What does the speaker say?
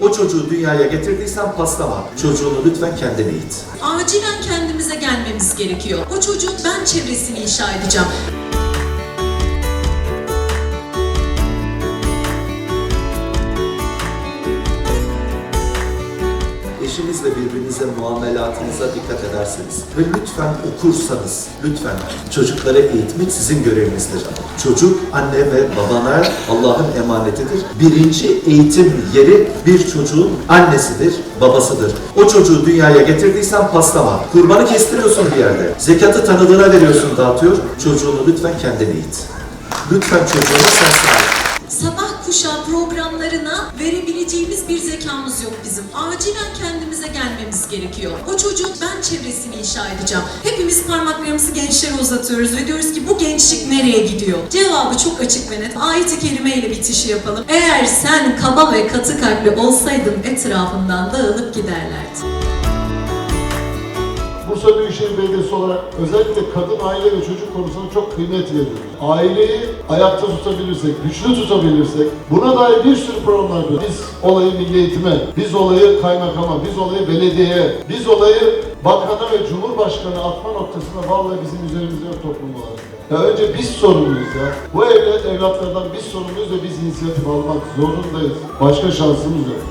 O çocuğu dünyaya getirdiysen paslama. Çocuğunu lütfen kendine eğit. Acilen kendimize gelmemiz gerekiyor. O çocuğun ben çevresini inşa edeceğim. Eşinizle birbirinize muamelatınıza dikkat ederseniz ve lütfen okursanız, lütfen çocukları eğitmek sizin görevinizdir. Çocuk anne ve babana Allah'ın emanetidir. Birinci eğitim yeri bir çocuğun annesidir, babasıdır. O çocuğu dünyaya getirdiysen paslama. Kurbanı kestiriyorsun bir yerde. Zekatı tanıdığına veriyorsun dağıtıyor. Çocuğunu lütfen kendine eğit. Lütfen çocuğunu sen sahip. Sabah kuşağı programlarına verebileceğimiz bir zekamız yok bizim. Acilen kendimize gelmemiz gerekiyor. O çocuğun ben çevresini inşa edeceğim. Hepimiz parmaklarımızı gençlere uzatıyoruz ve diyoruz ki bu gençlik nereye gidiyor? Cevabı çok açık ve net. Ayet-i kerimeyle bitişi yapalım. Eğer sen kaba ve katı kalpli olsaydın etrafından dağılıp giderlerdi. Bursa Büyükşehir Belediyesi olarak özellikle kadın, aile ve çocuk konusuna çok kıymet veriyoruz. Aileyi ayakta tutabilirsek, güçlü tutabilirsek, buna dair bir sürü programlar yapıyoruz. Biz olayı milli eğitime, biz olayı kaymakama, biz olayı belediyeye, biz olayı bakana ve cumhurbaşkanı atma noktasında vallahi bizim üzerimizde yok toplum olarak. Ya önce biz sorumluyuz ya. Bu evlat evlatlardan biz sorumluyuz ve biz inisiyatif almak zorundayız. Başka şansımız yok.